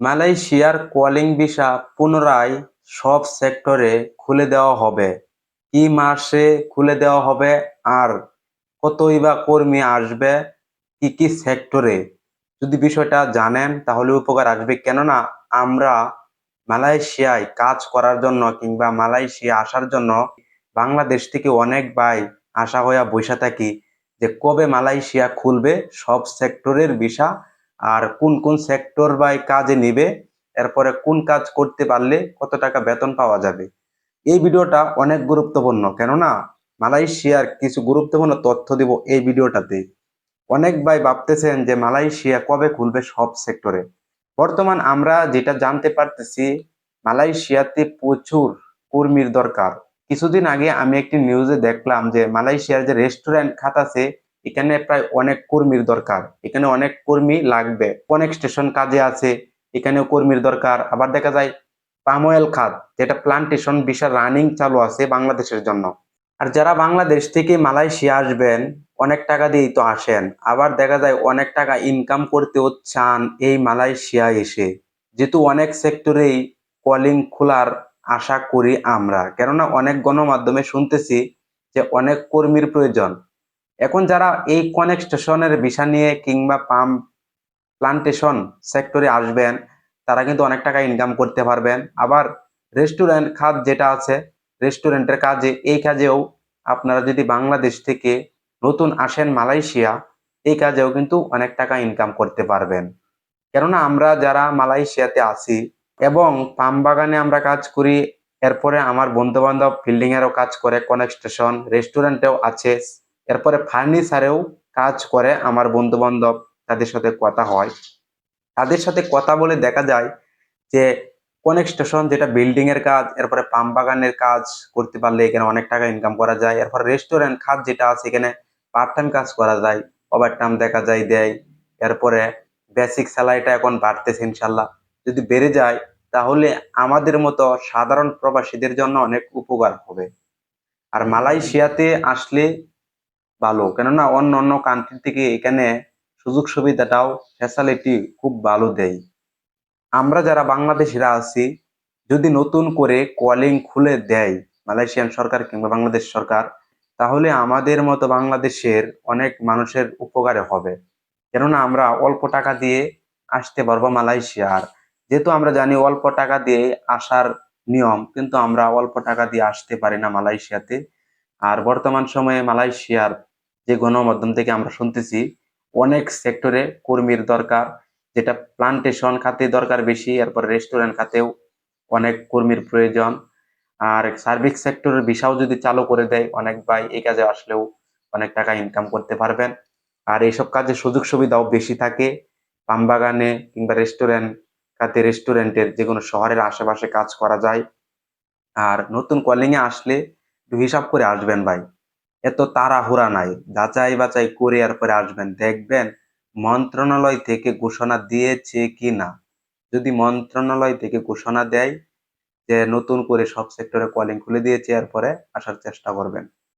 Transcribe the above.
মালয়েশিয়ার calling visa পুনরায় সব সেক্টরে খুলে দেওয়া হবে। কি মাসে খুলে দেওয়া হবে আর কতই বা কর্মী আসবে, কি কি সেক্টরে? যদি বিষয়টা জানেন তাহলে উপকার আসবে। কেননা আমরা মালয়েশিয়ায় কাজ করার জন্য কিংবা মালয়েশিয়া আসার জন্য বাংলাদেশ থেকে অনেক ভাই আশা হইয়া বসে থাকি যে কবে মালয়েশিয়া খুলবে সব সেক্টরের ভিসা আর কোন কোন সেক্টর বাই কাজে নিবে, এরপরে কোন কাজ করতে পারলে কত টাকা বেতন পাওয়া যাবে। এই ভিডিওটা অনেক গুরুত্বপূর্ণ, কেননা মালয়েশিয়ার কিছু গুরুত্বপূর্ণ তথ্য দিব এই ভিডিওটাতে। অনেক ভাই ভাবতেছেন যে মালয়েশিয়া কবে খুলবে সব সেক্টরে বর্তমান আমরা যেটা জানতে পারতেছি, মালয়েশিয়াতে প্রচুর কর্মীর দরকার। কিছুদিন আগে আমি একটি নিউজে দেখলাম যে মালয়েশিয়ার যে রেস্টুরেন্ট খাত আছে এখানে প্রায় অনেক কর্মীর দরকার। এখানে অনেক কর্মী লাগবে। অনেক স্টেশন কাজে আছে, এখানেও কর্মীর দরকার। আবার দেখা যায় পাম অয়েল খাত, যেটা প্লান্টেশন বিশাল রানিং চালু আছে বাংলাদেশের জন্য। আর যারা বাংলাদেশ থেকে মালয়েশিয়া আসবেন, অনেক টাকা দিয়েই তো আসেন। আবার দেখা যায় অনেক টাকা ইনকাম করতেও চান এই মালয়েশিয়া এসে। যেহেতু অনেক সেক্টরেই কলিং খোলার আশা করি আমরা। কেননা অনেক গণমাধ্যমে শুনতেছি যে অনেক কর্মীর প্রয়োজন। এখন যারা এই কনেক স্টেশনের বিষা নিয়ে কিংবা পাম্প প্লান্টেশন সেক্টরে আসবেন, তারা কিন্তু অনেক টাকা ইনকাম করতে পারবেন। আবার রেস্টুরেন্ট খাত যেটা আছে রেস্টুরেন্টের কাজে, এই কাজেও আপনারা যদি বাংলাদেশ থেকে নতুন আসেন মালয়েশিয়া, এই কাজেও কিন্তু অনেক টাকা ইনকাম করতে পারবেন। কেননা আমরা যারা মালয়েশিয়াতে আছি এবং পাম বাগানে আমরা কাজ করি, এরপরে আমার বন্ধু বান্ধব ফিল্ডিং এরও কাজ করে কনেকস্টেশন রেস্টুরেন্টেও আছে। এরপরে ফার্নিচারেও কাজ করে আমার বন্ধু বান্ধব তাদের সাথে কথা হয়। তাদের সাথে কথা বলে দেখা যায় যে কনেক স্টেশন যেটা বিল্ডিং এর কাজ, এরপরে পাম বাগানের কাজ করতে পারলে এখানে অনেক টাকা ইনকাম করা যায়। এরপর রেস্টুরেন্ট খাত যেটা আছে এখানে পার্ট টাইম কাজ করা যায় ওভার টাইম দেখা যায়, দেয়। এরপরে বেসিক স্যালারিটা এখন বাড়তেছে ইনশাল্লাহ। যদি বেড়ে যায়, তাহলে আমাদের মতো সাধারণ প্রবাসীদের জন্য অনেক উপকার হবে। আর মালয়েশিয়াতে আসলে ভালো। কেননা অন্য অন্য কান্ট্রি থেকে এখানে সুযোগ সুবিধাটাও ফ্যাসিলিটি খুব ভালো দেয়। আমরা যারা বাংলাদেশিরা আছি, যদি নতুন করে কলিং খুলে দেয় মালয়েশিয়ান সরকার কিংবা বাংলাদেশ সরকার, তাহলে আমাদের মতো বাংলাদেশের অনেক মানুষের উপকারে হবে। কেননা আমরা অল্প টাকা দিয়ে আসতে পারব মালয়েশিয়ার। যেহেতু আমরা জানি অল্প টাকা দিয়ে আসার নিয়ম, কিন্তু আমরা অল্প টাকা দিয়ে আসতে পারি না মালয়েশিয়াতে। আর বর্তমান সময়ে মালয়েশিয়ার যে গণমাধ্যম থেকে আমরা শুনতেছি, অনেক সেক্টরে কর্মীর দরকার, যেটা প্লান্টেশন খাতে দরকার বেশি, এরপর রেস্টুরেন্ট খাতেও অনেক কর্মীর প্রয়োজন। আর সার্ভিস সেক্টরের বিষাও যদি চালু করে দেয়, অনেক ভাই এই কাজে আসলেও অনেক টাকা ইনকাম করতে পারবেন। আর এইসব কাজে সুযোগ সুবিধাও বেশি থাকে। পাম বাগানে কিংবা রেস্টুরেন্ট খাতে রেস্টুরেন্টের যে কোনো শহরের আশেপাশে কাজ করা যায়। আর নতুন কলিং এ আসলে হিসাব করে আসবেন ভাই। এত তাড়াহুড়া নাই। যাচাই বাছাই করে এরপরে আসবেন। দেখবেন মন্ত্রণালয় থেকে ঘোষণা দিয়েছে কি না। যদি মন্ত্রণালয় থেকে ঘোষণা দেয় যে নতুন করে সব সেক্টরে কলিং খুলে দিয়েছে, এরপরে আসার চেষ্টা করবেন।